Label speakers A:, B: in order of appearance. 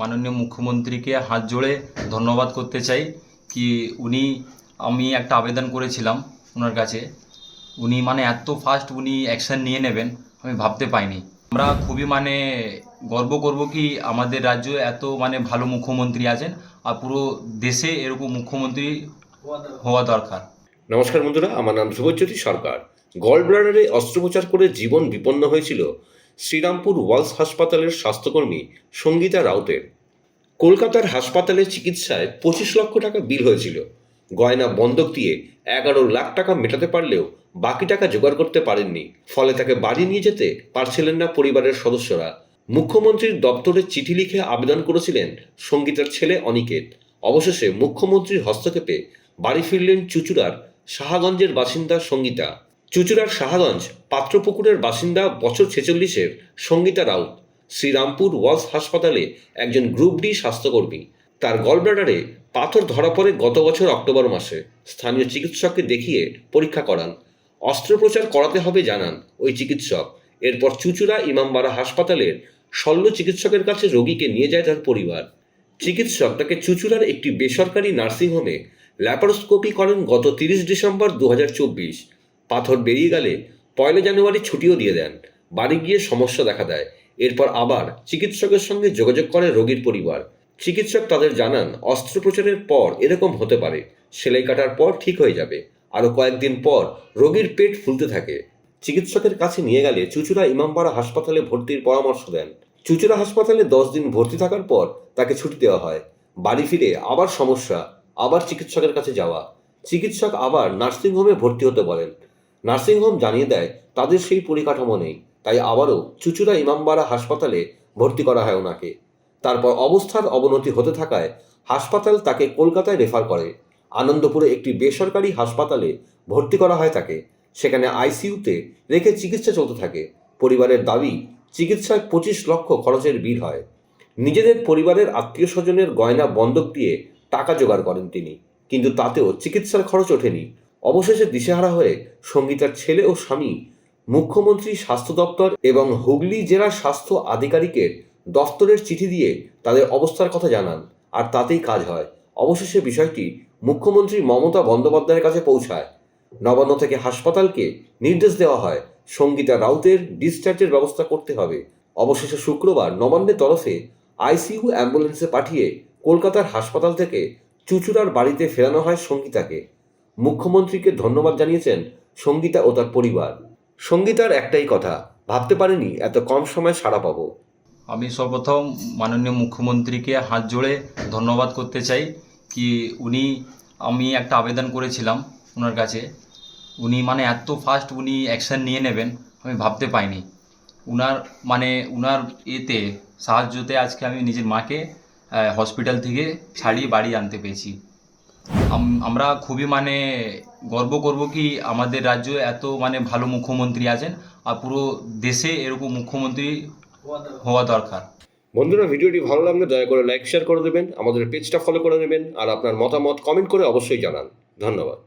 A: মাননীয় মুখ্যমন্ত্রীকে হাত জোড়ে ধন্যবাদ করতে চাই কি উনি, আমি একটা আবেদন করেছিলাম ওনার কাছে। উনি মানে এত ফাস্ট উনি অ্যাকশন নিয়ে নেবেন, আমি ভাবতে পাইনি। আমরা খুবই মানে গর্ব করব কি আমাদের রাজ্যে এত মানে ভালো মুখ্যমন্ত্রী আছেন আর পুরো দেশে এরকম মুখ্যমন্ত্রী হওয়া দরকার।
B: নমস্কার বন্ধুরা, আমার নাম ধ্রুবজ্যোতি সরকার। গল ব্লাডারে অস্ত্রোপচার করে জীবন বিপন্ন হয়েছিল। শ্রীরামপুর ওয়ালস হাসপাতালের স্বাস্থ্যকর্মী সঙ্গীতা রাউতের। কলকাতার হাসপাতালে চিকিৎসায় পঁচিশ লক্ষ টাকা বিল হয়েছিল। গয়না বন্ধক দিয়ে এগারো লাখ টাকা মেটাতে পারলেও বাকি টাকা জোগাড় করতে পারেননি। ফলে তাকে বাড়ি নিয়ে যেতে পারছিলেন না পরিবারের সদস্যরা। মুখ্যমন্ত্রীর দপ্তরে চিঠি লিখে আবেদন করেছিলেন সঙ্গীতার ছেলে অনিকেত। অবশেষে মুখ্যমন্ত্রীর হস্তক্ষেপে বাড়ি ফিরলেন চুচুড়ার সাহাগঞ্জের বাসিন্দা সঙ্গীতা। চুচুড়ার সাহাগঞ্জ পাত্রপুকুরের বাসিন্দা বছর ছেচল্লিশের সঙ্গীতা রাউত শ্রীরামপুর ওয়ালস হাসপাতালে একজন গ্রুপ ডি স্বাস্থ্যকর্মী। তার গলব্লাডারে পাথর ধরা পড়ে গত বছর অক্টোবর মাসে। স্থানীয় চিকিৎসককে দেখিয়ে পরীক্ষা করান। অস্ত্রোপচার করাতে হবে জানান ওই চিকিৎসক। এরপর চুচুড়া ইমামবাড়া হাসপাতালের শল্য চিকিৎসকের কাছে রোগীকে নিয়ে যায় তার পরিবার। চিকিৎসক তাকে চুচুড়ার একটি বেসরকারি নার্সিংহোমে ল্যাপারোস্কোপি করেন গত তিরিশ ডিসেম্বর দু হাজার চব্বিশ। পাথর বেরিয়ে গেলে পয়লা জানুয়ারি ছুটিও দিয়ে দেন। বাড়ি গিয়ে সমস্যা দেখা দেয়। এরপর আবার চিকিৎসকের সঙ্গে যোগাযোগ করে রোগীর পরিবার। চিকিৎসক তাদের জানান, অস্ত্রোপচারের পর এরকম হতে পারে। সেলাই কাটার পর ঠিক হয়ে যাবে। আরও কয়েকদিন পর রোগীর পেট ফুলতে থাকে। চিকিৎসকের কাছে নিয়ে গেলে চুচুড়া ইমামপাড়া হাসপাতালে ভর্তির পরামর্শ দেন। চুচুড়া হাসপাতালে দশ দিন ভর্তি থাকার পর তাকে ছুটি দেওয়া হয়। বাড়ি ফিরে আবার সমস্যা, আবার চিকিৎসকের কাছে যাওয়া। চিকিৎসক আবার নার্সিংহোমে ভর্তি হতে বলেন। নার্সিংহোম জানিয়ে দেয়, তাদের সেই পরিকাঠামো নেই। তাই আবারও চুচুড়া ইমামবাড়া হাসপাতালে ভর্তি করা হয় ওনাকে। তারপর অবস্থার অবনতি হতে থাকায় হাসপাতাল তাকে কলকাতায় রেফার করে। আনন্দপুরে একটি বেসরকারি হাসপাতালে ভর্তি করা হয় তাকে। সেখানে আইসিইউতে রেখে চিকিৎসা চলতে থাকে। পরিবারের দাবি, চিকিৎসায় পঁচিশ লক্ষ খরচের বিল হয়। নিজেদের পরিবারের আত্মীয় স্বজনের গয়না বন্ধক দিয়ে টাকা জোগাড় করেন তিনি। কিন্তু তাতেও চিকিৎসার খরচ ওঠেনি। অবশেষে দিশেহারা হয়ে সঙ্গীতার ছেলে ও স্বামী, মুখ্যমন্ত্রী স্বাস্থ্য দপ্তর এবং হুগলি জেলা স্বাস্থ্য আধিকারিকের দফতরের চিঠি দিয়ে তাদের অবস্থার কথা জানান আর তাতেই কাজ হয়। অবশেষে বিষয়টি মুখ্যমন্ত্রী মমতা বন্দ্যোপাধ্যায়ের কাছে পৌঁছায়। নবান্ন থেকে হাসপাতালকে নির্দেশ দেওয়া হয়, সঙ্গীতা রাউতের ডিসচার্জের ব্যবস্থা করতে হবে। অবশেষে শুক্রবার নবান্নের তরফে আইসিইউ অ্যাম্বুলেন্সে পাঠিয়ে কলকাতার হাসপাতাল থেকে চুচুড়ার বাড়িতে ফেরানো হয় সঙ্গীতাকে। মুখ্যমন্ত্রীকে ধন্যবাদ জানিয়েছেন সঙ্গীতা ও তার পরিবার। সঙ্গীতার একটাই কথা, ভাবতে পারেনি এত কম সময়ে সাড়া পাবো।
A: আমি সর্বপ্রথম মাননীয় মুখ্যমন্ত্রীকে হাত জোড়ে ধন্যবাদ করতে চাই কি উনি, আমি একটা আবেদন করেছিলাম ওনার কাছে। উনি মানে এত ফাস্ট উনি অ্যাকশন নিয়ে নেবেন, আমি ভাবতে পাইনি উনার মানে উনার এতে সাহায্যতে আজকে আমি নিজের মাকে হসপিটাল থেকে ছাড়িয়ে বাড়ি আনতে পেরেছি আমরা খুবই মানে গর্ব করব কি আমাদের রাজ্য এত মানে ভালো মুখ্যমন্ত্রী আছেন আর পুরো দেশে এরকম মুখ্যমন্ত্রী হওয়া দরকার।
B: বন্ধুরা, ভিডিওটি ভালো লাগলে দয়া করে লাইক শেয়ার করে দেবেন, আমাদের পেজটা ফলো করে নেবেন আর আপনার মতামত কমেন্ট করে অবশ্যই জানান। ধন্যবাদ।